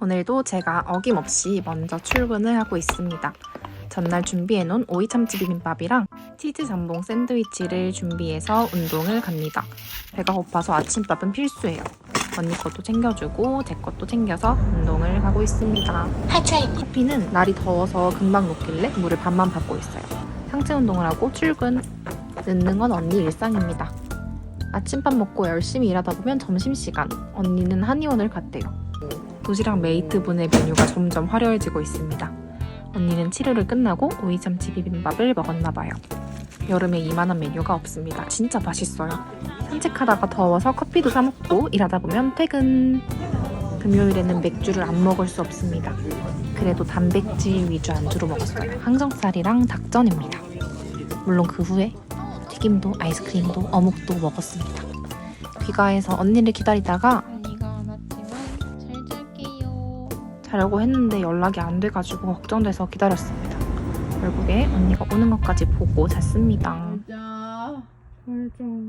오늘도 제가 어김없이 먼저 출근을 하고 있습니다. 전날 준비해놓은 오이 참치 비빔밥이랑 치즈 전봉 샌드위치를 준비해서 운동을 갑니다. 배가 고파서 아침밥은 필수예요. 언니 것도 챙겨주고 제 것도 챙겨서 운동을 가고 있습니다. 하차입니다. 커피는 날이 더워서 금방 녹길래 물을 반만 받고 있어요. 상체 운동을 하고 출근. 늦는 건 언니 일상입니다. 아침밥 먹고 열심히 일하다 보면 점심시간. 언니는 한의원을 갔대요. 도시락 메이트 분의 메뉴가 점점 화려해지고 있습니다. 언니는 치료를 끝나고 오이참치 비빔밥을 먹었나 봐요. 여름에 이만한 메뉴가 없습니다. 진짜 맛있어요. 산책하다가 더워서 커피도 사 먹고 일하다 보면 퇴근. 금요일에는 맥주를 안 먹을 수 없습니다. 그래도 단백질 위주 안주로 먹었어요. 항정살이랑 닭전입니다. 물론 그 후에 튀김도 아이스크림도 어묵도 먹었습니다. 귀가해서 언니를 기다리다가 자려고 했는데 연락이 안 돼가지고 걱정돼서 기다렸습니다. 결국에 언니가 오는 것까지 보고 잤습니다. 자, 물 좀.